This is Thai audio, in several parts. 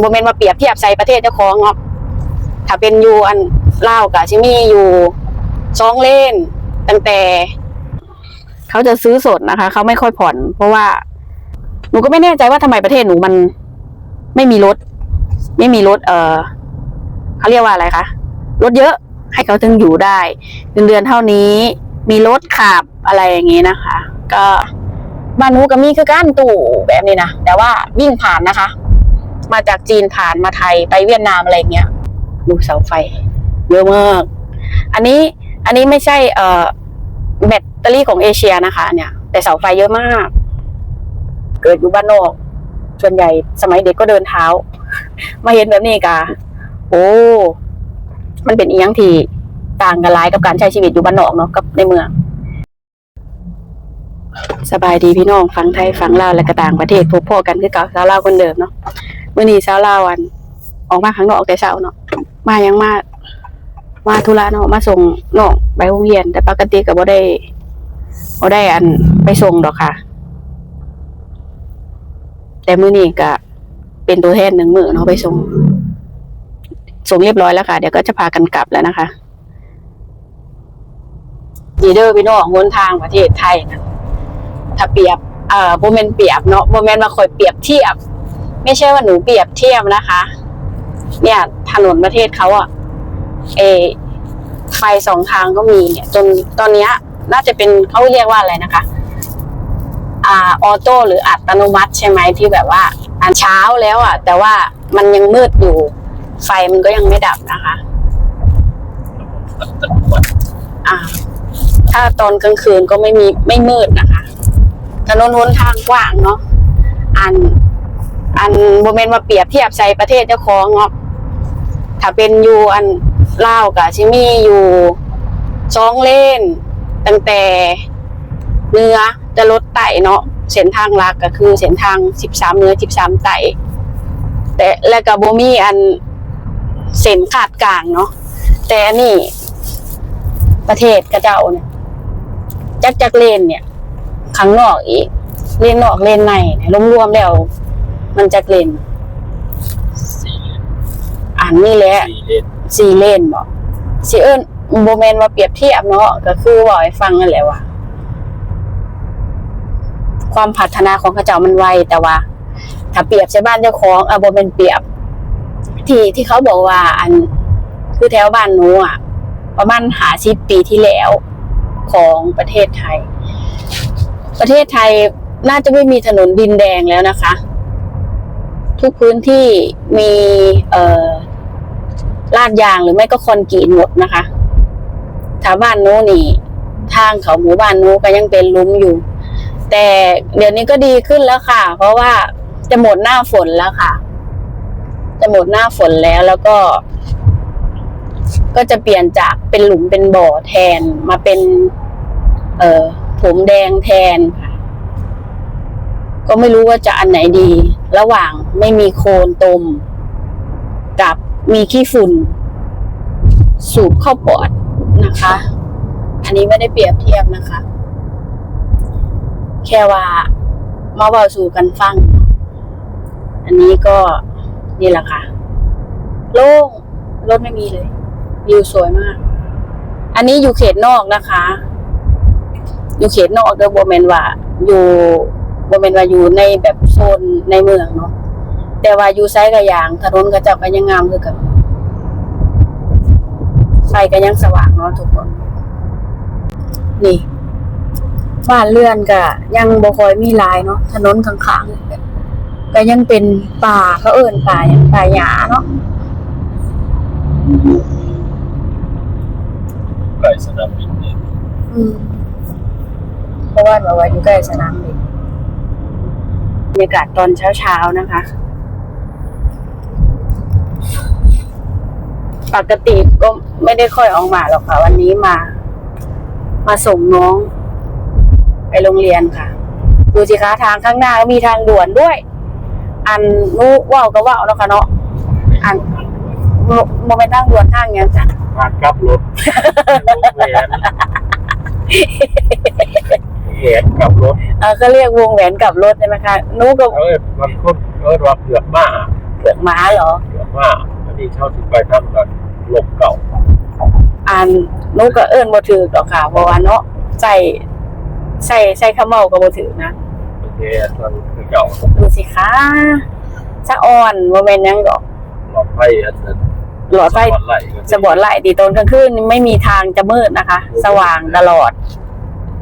โมเมนต์มาเปรียบเทียบใส่ประเทศเจ้าของเนาะถ้าเป็นอยู่อันลาวกับชิมีอยู่สองเลนตั้งแต่ เขาจะซื้อสดนะคะ เขาไม่ค่อยผ่อน เพราะว่า หนูก็ไม่แน่ใจว่าทำไมประเทศหนูมัน ไม่มีรถ ไม่มีรถ เออเขาเรียกว่าอะไรคะรถเยอะให้เขาถึงอยู่ได้เงินเดือนเท่านี้ มีรถขับอะไรอย่างนี้นะคะ ก็บ้านหนูก็มีคือก้านตู่แบบนี้นะแต่ว่าวิ่งผ่านนะคะ มาจากจีนผ่านมาไทยไปเวียดนามอะไรเงี้ยดูเสาไฟ เยอะมาก อันนี้อันนี้ไม่ใช่เอ่อแบตเตอรี่ของเอเชียนะคะ เนี่ย แต่เสาไฟเยอะมาก เกิดอยู่บ้านนอก ส่วนใหญ่สมัยเด็กก็เดินเท้า มาเห็นแบบนี้กะโอ้มันเป็นอีหยังที่ต่างกันหลายกับการใช้ชีวิตอยู่บ้านนอกเนาะกับในเมืองสบายดีพี่น้องฟังไทยฟังลาวและก็ต่างประเทศพบพ่อกันคือเก่าสาวลาวคนเดิมเนาะ มื่อนี้สาวลาวอัน ออกมาข้างนอกแต่เช้าเนาะมายังมามาธุระเนาะมาส่งน้องไปโรงเรียน แต่ปกติก็บ่ได้บ่ได้อันไปส่งดอกค่ะ แต่มื้อนี้ก็เป็นตัวแทนหนึ่งมื้อเนาะไปส่ง ส่งเรียบร้อยแล้วค่ะ เดี๋ยวก็จะพากันกลับแล้วนะคะดีเดอร์พี่น้องหนทางประเทศไทยนะถ้าเปรียบเอ่อโมเมนเปรียบเนาะโมเมนมาคอยเปรียบเทียบ ไม่ใช่ว่าหนูเปรียบเทียบนะคะ เนี่ย ถนนประเทศเขาอะเอไฟสองทางก็มีเนี่ยจนตอนนี้น่าจะเป็นเขาเรียกว่าอะไรนะคะ อ่าออโต้หรืออัตโนมัติใช่ไหมที่แบบว่าอันเช้าแล้วอะแต่ว่ามันยังมืดอยู่ ไฟมันก็ยังไม่ดับนะคะอ่าถ้าตอนกลางคืนก็ไม่มีไม่มืดนะคะถนนหนทางกว้างเนาะอัน อันโมเมนต์มาเปรียบเทียบใส่ประเทศเจ้าของเนาะถ้าเป็นอยู่อันเลาวกับชิมีอยู่สองเลนตั้งแต่เนื้อจะลดไตเนาะเส้นทางหลักก็คือเส้นทางสิบสามเนื้อสิบสามไตแต่แล้วก็บ่มีอันเส้นขาดกลางเนาะแต่อันนี้ประเทศกระเจ้าเนี่ยจักจักเลนเนี่ยข้างนอกอีกเลนนอกเลนในรวมๆแล้ว มันจักเลนอ่านนี่แหละสี่เลนสี่เลนบอกสิเอิ้นโบแมนว่าเปรียบเทียบเนาะก็คือว่าให้ฟังนั่นแหละว่าความพัฒนาของเข้าเจ้ามันไวแต่ว่า ถ้าเปรียบใช่บ้านเจ้าของอะโบแมนเปรียบ ที่ที่เขาบอกว่า อันคือแถวบ้านหนูอะ ประมาณหาสิบปีที่แล้วของประเทศไทย ประเทศไทยน่าจะไม่มีถนนดินแดงแล้วนะคะ ทุกพื้นที่มีเลาดยางหรือไม่ก็คอนกรีตหมดนะคะแถวบ้านโน้นนี่ ทางเขาหมู่บ้านโน้นก็ยังเป็นลุมอยู่ แต่เดี๋ยวนี้ก็ดีขึ้นแล้วค่ะ เพราะว่าจะหมดหน้าฝนแล้วค่ะ จะหมดหน้าฝนแล้วแล้วก็ ก็จะเปลี่ยนจากเป็นหลุมเป็นบ่อแทนมาเป็น เอ่อผมแดงแทน ก็ไม่รู้ว่าจะอันไหนดี ระหว่างไม่มีโคลนตม กับมีขี้ฝุ่น สูบเข้าปอดนะคะ อันนี้ไม่ได้เปรียบเทียบนะคะ แค่ว่ามาเบาสู่กันฟัง อันนี้ก็นี่แหละค่ะ โล่งรถไม่มีเลยวิวสวยมาก อันนี้อยู่เขตนอกนะคะ อยู่เขตนอกเดอโบแมนว่าอยู่ บแมนว่าอยู่ในแบบโซนในเมืองเนาะแต่ว่าอยู่ไซกะยางถนนกระเจ้าก็ยังงามคือกันไฟก็ยังสว่างเนาะทุกคน นี่บ้านเรือนก็ยังบ่ค่อยมีหลายเนาะถนนข้างๆก็ยังเป็นป่าเขาเอิ้นป่าหยังป่าหญ้าเนาะใกล้สนามบินเนี่ยอืมเพราะว่าแบบว่าอยู่ใกล้สนามบินบรร ยากาศตอนเช้าๆนะคะ ปกติก็ไม่ได้ค่อยออกมาหรอกค่ะ วันนี้มา มาส่งน้อง ไปโรงเรียนค่ะ ดูสิคะทางข้างหน้าก็มีทางด่วนด้วย อันนู้ว่าวก็ว่าวแล้วค่ะเนาะอันโมเมนต์ทางด่วนทางเนี้ยจ้ะทางกลับรถแหวน แหวนกลับรถเออก็เรียกวงแหวนกลับรถใช่ไหมคะนู้ก็เอ้ยมันก็เอ้ยว่าเกือบมาอเผือกม้าเหรอเยอะมากอันนี้เช่าที่ไปทำกันลมเก่าอ่านหนูก็เอิ้นบ่ถือดอกค่ะเพราะว่าเนาะใส่ใส่ใส่ขาวเมาก็บ่ถือนะโอเคตอนคือเก่าดูสิคะสะอ่อนบ่แม่นหยังดอกหลอดไฟอันนั้นหลอดไฟสปอตไลท์สปอตไลท์ดีตอนกลางคืนนี่ไม่มีทางจะมืดนะคะ สว่างตลอด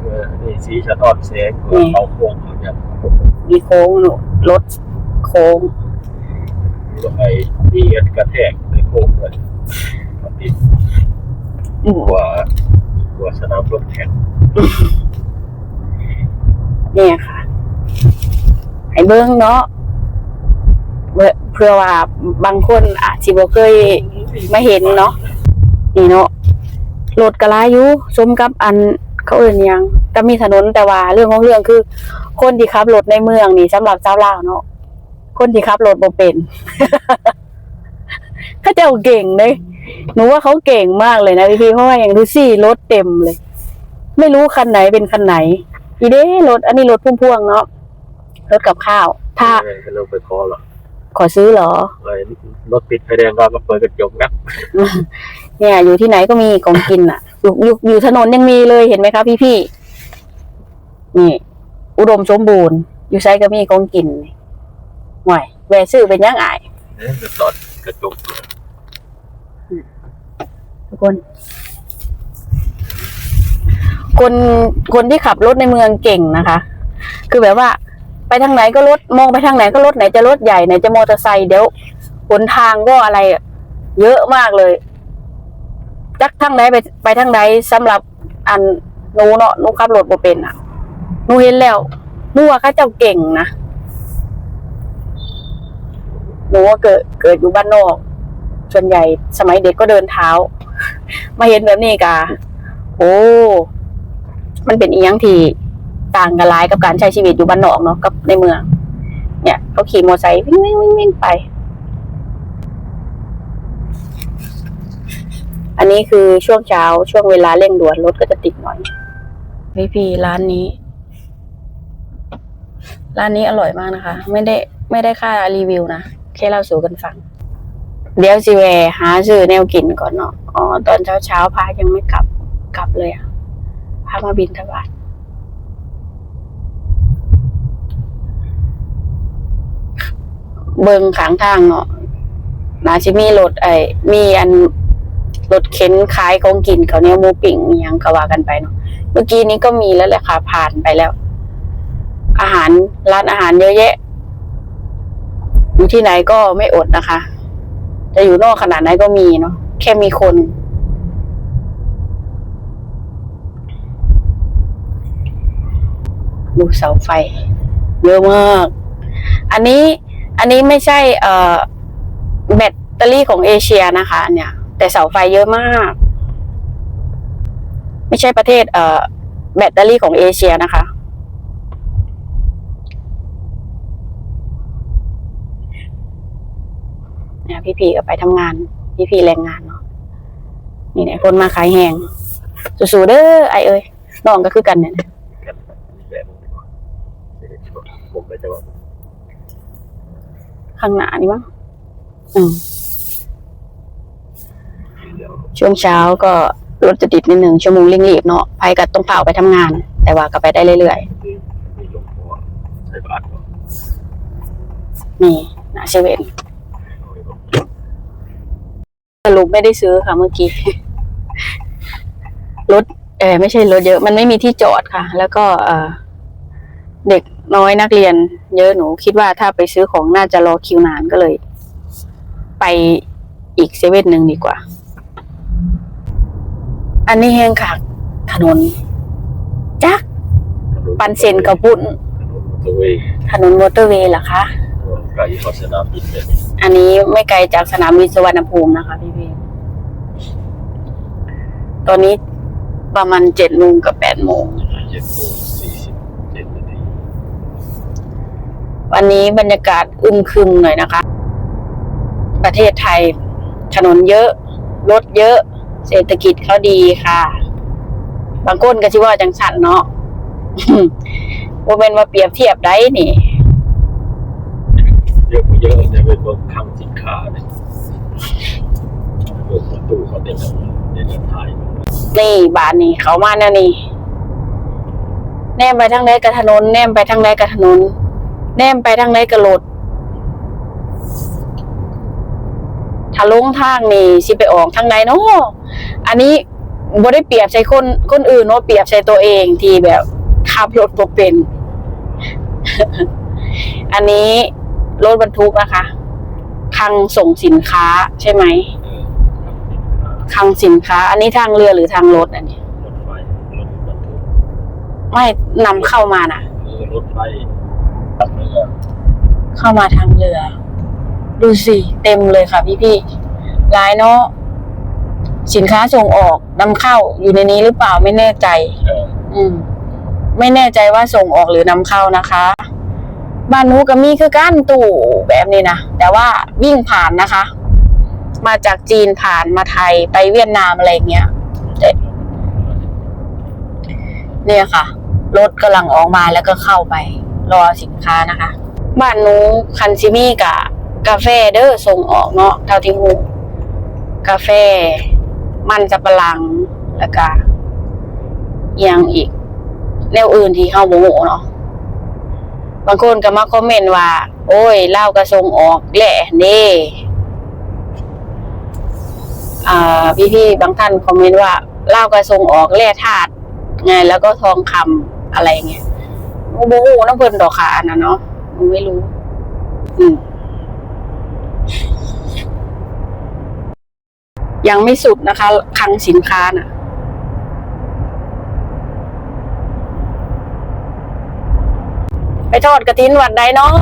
เออนี่สีสะท้อนแสงเพื่อเขาโค้งเหมือนกันมีโค้งหนูรถโค้งรถไอ้ดีเอ็นกระแทกในโค้งเลยปฏิอืมกว่ากว่าสนามรถแข่งเนี่ยค่ะ ให้เบิ้งเนาะเพื่อว่าบางคนอาจสิบ่เคยมาเห็นเนาะนี่เนาะรถกระลาอยู่สมกับอัน เขาเอ่นหยังก็มีถนนแต่ว่าเรื่องของเรื่องคือ คนที่ขับรถในเมืองนี่สำหรับชาวลาวเนาะคนที่ขับรถบ่เป็นเขาเจ้าเก่งเลยหนูว่าเขาเก่งมากเลยนะพี่ๆเพราะว่าอย่างดูสิรถเต็มเลย ไม่รู้คันไหนเป็นคันไหน อีเด้รถอันนี้รถพุ่มพวงเนาะรถกับข้าว ถ้าเออก็เริ่มไปคอหรอขอซื้อเหรอไอ้รถติดไฟแดงก็มาเปิดกระจกนะเนี่ยอยู่ที่ไหนก็มีของกินอะ อยู่อยู่อยู่ถนนยังมีเลยเห็นไหมครับพี่พี่ๆนี่อุดมสมบูรณ์ อยู่ไซก็มีของกินห่วยแวะซื้อเป็นยังไงเอ๊ะจะตอดกระจกทุกคน คนคนที่ขับรถในเมืองเก่งนะคะ คือแบบว่า ไปทางไหนก็รถมองไปทางไหนก็รถไหนจะรถใหญ่ไหนจะมอเตอร์ไซค์เดี๋ยวหนทางก็อะไรอะเยอะมากเลย จักทางไหนไปไปทางไหนสำหรับอันหนูเนาะหนูขับรถบ่เป็นอะหนูเห็นแล้วหนูว่าเขาเจ้าเก่งนะหนูว่าเกิดเกิดอยู่บ้านนอก ส่วนใหญ่สมัยเด็กก็เดินเท้า มาเห็นแบบนี้กะโอ้มันเป็นอีหยังที่ต่างกันหลายกับการใช้ชีวิตอยู่บ้านนอกเนาะกับในเมือง เนี่ยเขาขี่มอเตอร์ไซค์วิ่งวิ่งวิ่งวิ่งไป อันนี้คือช่วงเช้าช่วงเวลาเร่งด่วนรถก็จะติดหน่อยพี่พี่ร้านนี้ ร้านนี้อร่อยมากนะคะ ไม่ได้ไม่ได้ค่ารีวิวนะแค่เล่าสู่กันฟัง เดี๋ยวสิแวะหาซื้อแนวกินก่อนเนาะอ๋อตอนเช้าเช้าๆพายังไม่กลับกลับเลยอะพามาบินทบาทเบิงขางทางเนาะนาชิมีรถไอ้มีอัน รถเข็นขายของกินเขาเนี้ยหมูปิ่งยังก็ว่ากันไปเนาะเมื่อกี้นี้ก็มีแล้วแหละค่ะผ่านไปแล้ว อาหารร้านอาหารเยอะแยะอยู่ที่ไหนก็ไม่อดนะคะจะอยู่นอกขนาดไหนก็มีเนาะแค่มีคนดูเสาไฟ เยอะมาก อันนี้อันนี้ไม่ใช่เอ่อแบตเตอรี่ของเอเชียนะคะ เนี่ย แต่เสาไฟเยอะมาก ไม่ใช่ประเทศเอ่อแบตเตอรี่ของเอเชียนะคะ เนี่ยพี่พีก็ไปทำงาน พี่พีแรงงานเนาะนี่เนี่ยคนมาขายแหงสู้ๆเด้อไอเอ้ยน้องก็คือกันเนี่ยข้างหน้านี่มั้งอืม ช่วงเช้าก็รถจะติดนิดหนึ่งชั่วโมงเร่งรีบเนาะไปก็ต้องเผาไปทำงาน แต่ว่าก็ไปได้เรื่อยมีมีหลวงพ่อใส่บาตรก่อนๆนี่นะเซเว่นเอาไว้ก่อนสรุปไม่ได้ซื้อค่ะเมื่อกี้ รถเออไม่ใช่รถเยอะ มันไม่มีที่จอดค่ะ แล้วก็เออเด็กน้อยนักเรียน เยอะหนูคิดว่าถ้าไปซื้อของน่าจะรอคิวนานก็เลย ไปอีกเซเว่นหนึ่งดีกว่า อันนี้แห้งค่ะถนน จัก ปันเซนกระปุ่นถนนมอเตอร์เวย์ถนนมอเตอร์เวย์เหรอคะไกลเข้าสนามบินเลยอันนี้ไม่ไกลจากสนามบินสุวรรณภูมินะคะ พี่พี่ตอนนี้ประมาณเจ็ดโมงกับแปดโมงเจ็ดโมงสี่สิบเจ็ดนาทีวันนี้บรรยากาศอึมครึมหน่อยนะคะ ประเทศไทยถนนเยอะ รถเยอะ เศรษฐกิจเขาดีค่ะ บางคนก็ชิว่าจังสันเนาะว่าเป็นมาเปรียบเทียบได้นี่เยอะกว่าเยอะจะเป็นรถข้างค้าเนี่ยเปิดประตูเขาเต็มเลยเดี๋ยวจะถ่ายนี่บ้านนี่เขามาแน่นี่แนมไปทางใดกับถนนแนมไปทางใดกับถนนแนมไปทางใดกับรถถ้าลงทางนี่สิไปออกทางใดเนาะ อันนี้บ่ได้เปรียบใส่คนคนอื่นเนาะเปรียบใส่ตัวเองที่แบบขับรถบ่เป็น อันนี้รถบรรทุกนะคะคลังส่งสินค้าใช่ไหมคลังสินค้า อันนี้ทางเรือหรือทางรถอันนี้รถไฟรถบรรทุกไม่นำเข้ามาน่ะเออรถไฟตัดเรือเข้ามาทางเรือ ดูสิ เต็มเลยค่ะพี่พี่ๆหลายเนาะ สินค้าส่งออกนำเข้าอยู่ในนี้หรือเปล่าไม่แน่ใจเอออืม ไม่แน่ใจว่าส่งออกหรือนำเข้านะคะ บ้านหนูก็มีคือก้านตู่แบบนี้นะแต่ว่าวิ่งผ่านนะคะ มาจากจีนผ่านมาไทยไปเวียดนามอะไรอย่างเงี้ยเนี่ยค่ะรถกำลังออกมาแล้วก็เข้าไป รอสินค้านะคะ บ้านหนูคันซิมี่กับกาแฟเด้อส่งออกเนาะเท่าที่หูกาแฟ มันจะปะหลังแล้วก็ยังอีก แนวอื่นที่เฮาบ่ฮู้เนาะบางคนก็มาคอมเมนต์ว่า โอ้ยเล่าวก็ส่งออกแหละเด้อ่าพี่ๆบางท่านคอมเมนต์ว่าเล่าวก็ส่งออกแร่ธาตุไงแล้วก็ทองคำอะไรเงี้ยหนูบ่ฮู้น้ำเพิ่นดอกค่ะอันนั้นเนาะหนูไม่รู้ อืม ยังไม่สุดนะคะคลังสินค้าน่ะไปทอดกระถินวัดใดเนาะ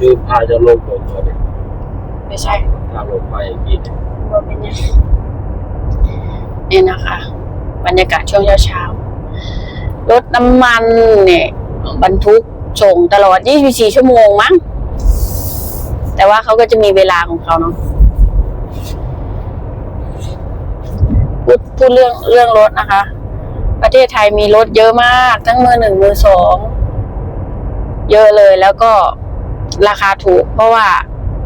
ลืมพาจะลงก่อนก่อนเนี่ยไม่ใช่ถ้าลงไปกินว่าเป็นยังไงเนี่ยนะคะ บรรยากาศช่วงเช้าๆรถน้ำมันเนี่ยบรรทุกส่งตลอด 24 ชั่วโมงมั้ง แต่ว่าเขาก็จะมีเวลาของเขาเนาะ พูดพูดเรื่องเรื่องรถนะคะ ประเทศไทยมีรถเยอะมาก ทั้งมือหนึ่งมือสองเยอะเลยแล้วก็ราคาถูก เพราะว่า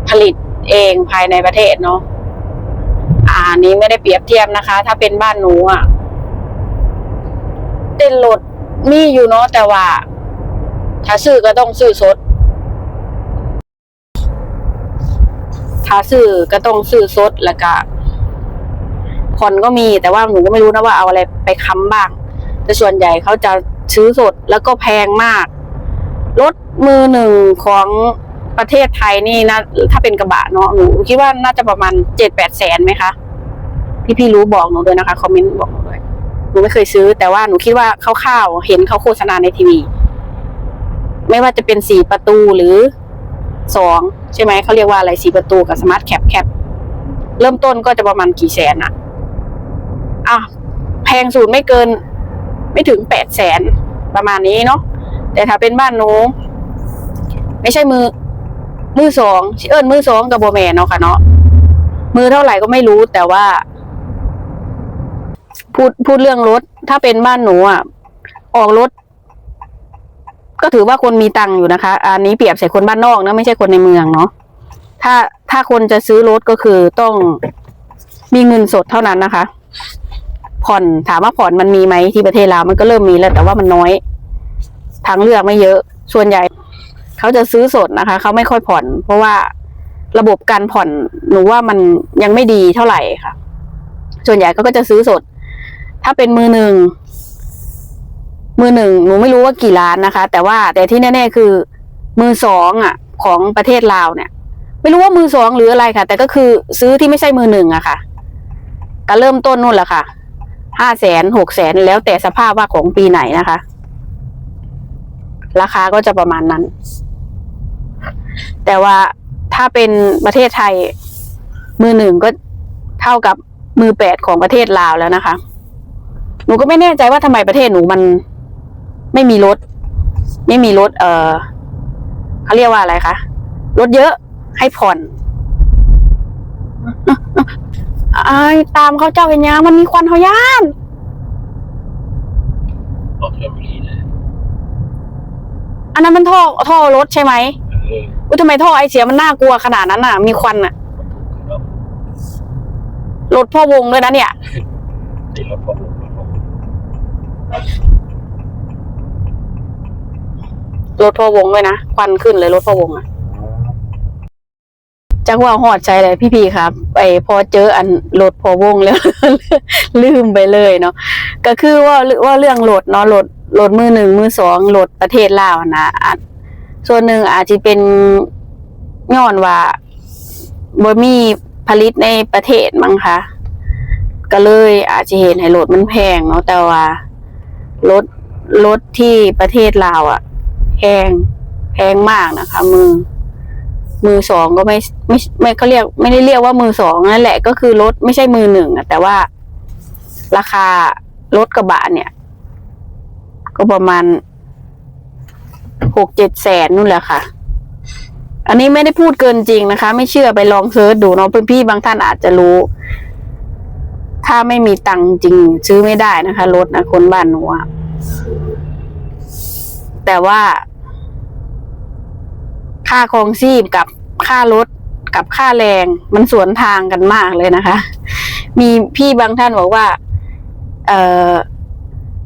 ผลิตเองภายในประเทศเนาะอ่าอันนี้ไม่ได้เปรียบเทียบนะคะ ถ้าเป็นบ้านหนูอะเต้นรถมีอยู่เนาะแต่ว่า ถ้าซื้อก็ต้องซื้อสดถ้าซื้อก็ต้องซื้อสดแล้วก็ ผ่อนก็มี แต่ว่าหนูก็ไม่รู้นะว่าเอาอะไรไปค้ำบ้าง แต่ส่วนใหญ่เขาจะซื้อสดแล้วก็แพงมาก รถมือหนึ่งของประเทศไทยนี่นะถ้าเป็นกระบะเนาะหนูคิดว่าน่าจะประมาณเจ็ดแปดแสนไหมคะพี่พี่รู้บอกหนูด้วยนะคะคอมเมนต์บอกหนูด้วยหนูไม่เคยซื้อ แต่ว่าหนูคิดว่าคร่าวๆเห็นเขาโฆษณาในทีวี ไม่ว่าจะเป็นสี่ประตูหรือสองใช่ไหมเขาเรียกว่าอะไรสี่ประตูกับสมาร์ทแคปแคปเริ่มต้นก็จะประมาณกี่แสนอะ อะแพงสุดไม่เกิน ไม่ถึงแปดแสนประมาณนี้เนาะแต่ถ้าเป็นบ้านหนูไม่ใช่มือ มือสองเอิญมือสองกับโบแมนเนาะค่ะเนาะมือเท่าไหร่ก็ไม่รู้แต่ว่า พูดพูดเรื่องรถ ถ้าเป็นบ้านหนูอะออกรถ ก็ถือว่าคนมีตังค์อยู่นะคะ อันนี้เปรียบใส่คนบ้านนอกนะไม่ใช่คนในเมืองเนาะถ้าถ้าคนจะซื้อรถก็คือต้องมีเงินสดเท่านั้นนะคะ ผ่อนถามว่าผ่อนมันมีไหมที่ประเทศลาวมันก็เริ่มมีแล้ว แต่ว่ามันน้อยทางเลือกไม่เยอะส่วนใหญ่ เขาจะซื้อสดนะคะเขาไม่ค่อยผ่อน เพราะว่าระบบการผ่อนหนูว่ามันยังไม่ดีเท่าไหร่ค่ะ ส่วนใหญ่ก็จะซื้อสด ถ้าเป็นมือหนึ่งมือหนึ่งหนูไม่รู้ว่ากี่ล้านนะคะ แต่ว่าแต่ที่แน่ ๆ คือ มือสองอะ ของประเทศลาวเนี่ย ไม่รู้ว่ามือสองหรืออะไรค่ะ แต่ก็คือซื้อที่ไม่ใช่มือหนึ่งอะค่ะก็เริ่มต้นนู่นแหละค่ะ ห้าแสนหกแสนแล้วแต่สภาพว่าของปีไหนนะคะ ราคาก็จะประมาณนั้น แต่ว่าถ้าเป็นประเทศไทย มือหนึ่งก็เท่ากับมือแปดของประเทศลาวแล้วนะคะ หนูก็ไม่แน่ใจว่าทำไมประเทศหนูมันไม่มีรถ ไม่มีรถ เออเขาเรียกว่าอะไรคะ รถเยอะให้ผ่อน อายตามเขาเจ้าเป็นยังมันมีควันเขาย่านออกชลบุรีเลยอันนั้นมันท่อท่อรถใช่ไหมเอออุ้ยทำไมท่อไอเสียมันน่ากลัวขนาดนั้นอะ มีควันอะแล้วรถพ่อวงด้วยนะเนี่ยตีรถพอผมรถพ่อวงด้วยนะควันขึ้นเลยรถพ่อวงอะ จักว่าหอดใจเลยพี่พีครับไปพอเจออันรถพ่อวงแล้ว ลืมไปเลยเนาะก็คือว่าว่าเรื่องรถเนาะรถรถมือหนึ่งมือสองรถประเทศลาวนะส่วนหนึ่งอาจจะเป็นย้อนว่าบ่มีผลิตในประเทศมั้งคะก็เลยอาจจะเห็นให้รถมันแพงเนาะแต่ว่ารถรถที่ประเทศลาวอะแพงแพงมากนะคะ มือ มือสองก็ไม่ไม่ไม่เขาเรียก ไม่ได้เรียกว่ามือสองนั่นแหละก็คือรถไม่ใช่มือหนึ่งอะแต่ว่า ราคารถกระบะเนี่ย ก็ประมาณหกเจ็ดแสนนู่นแหละค่ะ อันนี้ไม่ได้พูดเกินจริงนะคะ ไม่เชื่อไปลองเซิร์ชดูเนาะพื่พี่บางท่านอาจจะรู้ ถ้าไม่มีตังค์จริง ซื้อไม่ได้นะคะรถนะคนบ้านหนูแต่ว่า ค่าครองชีพกับค่ารถกับค่าแรงมันสวนทางกันมากเลยนะคะ มีพี่บางท่านบอกว่า เอ่อ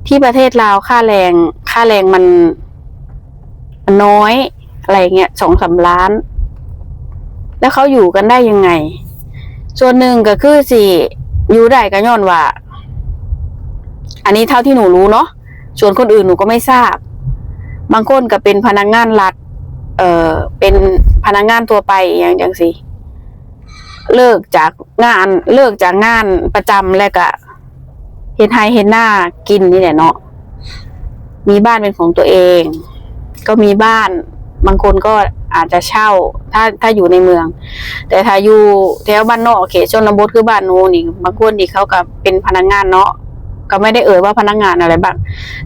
ที่ประเทศลาวค่าแรง ค่าแรงมันน้อยอะไรเงี้ยสองสามล้าน แล้วเขาอยู่กันได้ยังไง ส่วนหนึ่งก็คือสิอยู่ได้ก็ย้อนว่า อันนี้เท่าที่หนูรู้เนาะส่วนคนอื่นหนูก็ไม่ทราบ บางคนก็เป็นพนักงานรัฐ เออเป็นพนักงานตัวไปอย่างจังสิเลิกจากงานเลิกจากงานประจำแล้วก็เห็นไฮเห็นหน้ากินนี่แหละเนาะมีบ้านเป็นของตัวเอง ก็มีบ้าน บางคนก็อาจจะเช่า ถ้าถ้าอยู่ในเมือง แต่ถ้าอยู่แถวบ้านนอกเขตชนบทคือบ้านโน้นนี่บางคนนี่เขาก็เป็นพนักงานเนาะก็ไม่ได้เอ่ยว่าพนักงานอะไรบ้าง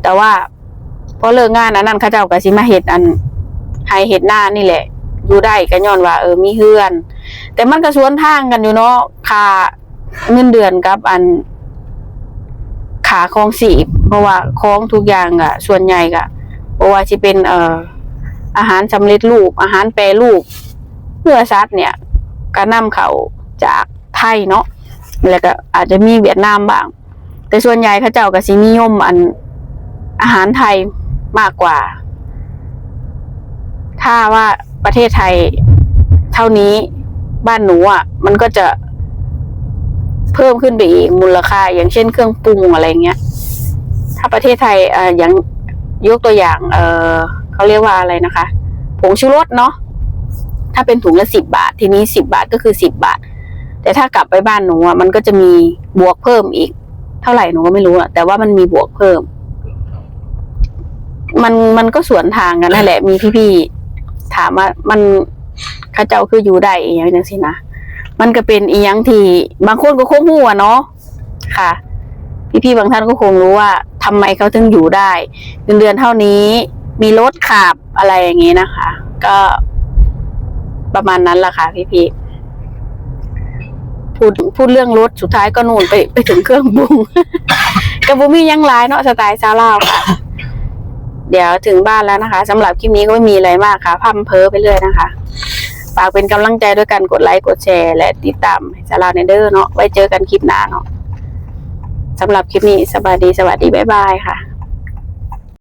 แต่ว่าพอเลิกงานอันนั้นเขาเจ้าก็สิมาเฮ็ดอัน ให้เห็ดหน้านี่แหละ อยู่ได้ก็ย้อนว่า เออมีเฮือน แต่มันก็สวนทางกันอยู่เนาะค่าเงินเดือนกับอันขาคลองสีเพราะว่าของทุกอย่างอะส่วนใหญ่ก็เพราะว่าสิเป็นเอ่ออาหารสำเร็จรูป อาหารแปรรูปเนื้อสัตว์เนี่ยก็นำเขาจากไทยเนาะแล้วก็อาจจะมีเวียดนามบ้าง แต่ส่วนใหญ่เขาเจ้าก็สินิยมอันอาหารไทยมากกว่า ถ้าว่าประเทศไทยเท่านี้บ้านหนูอะ มันก็จะเพิ่มขึ้นไปอีกมูลค่า อย่างเช่นเครื่องปรุงอะไรเงี้ย ถ้าประเทศไทยอ่ออย่างยกตัวอย่าง เออเขาเรียกว่าอะไรนะคะ ผงชูรสเนาะถ้าเป็นถุงละสิบบาท ทีนี้สิบบาทก็คือสิบบาท แต่ถ้ากลับไปบ้านหนูอะมันก็จะมีบวกเพิ่มอีก เท่าไหร่หนูก็ไม่รู้อะแต่ว่ามันมีบวกเพิ่ม มันมันก็สวนทางกันนั่นแหละ มีพี่ๆ ถามว่ามันข้าเจ้าคืออยู่ได้อีหยังจังสินะมันก็เป็นอีหยังที่บางคนก็คงหัวเนาะค่ะ พี่ๆบางท่านก็คงรู้ว่าทำไมเขาถึงอยู่ได้เงินเดือนเท่านี้มีรถขับอะไรอย่างงี้นะคะ ก็ประมาณนั้นแหละค่ะ พี่ๆพูดพูดเรื่องรถสุดท้ายก็นู่นไปไปถึงเครื่องปรุงกับบุมียังร้ายเนาะสไตล์ซาลาวค่ะ เดี๋ยวถึงบ้านแล้วนะคะสำหรับคลิปนี้ก็ไม่มีอะไรมากค่ะพัมเพอไปเรื่อยนะคะฝากเป็นกำลังใจด้วยกันกดไลค์กดแชร์ และติดตามจาราเนเดอร์เนาะไว้เจอกันคลิปหน้าเนาะสำหรับคลิปนี้สวัสดีสวัสดีบ๊ายบายค่ะ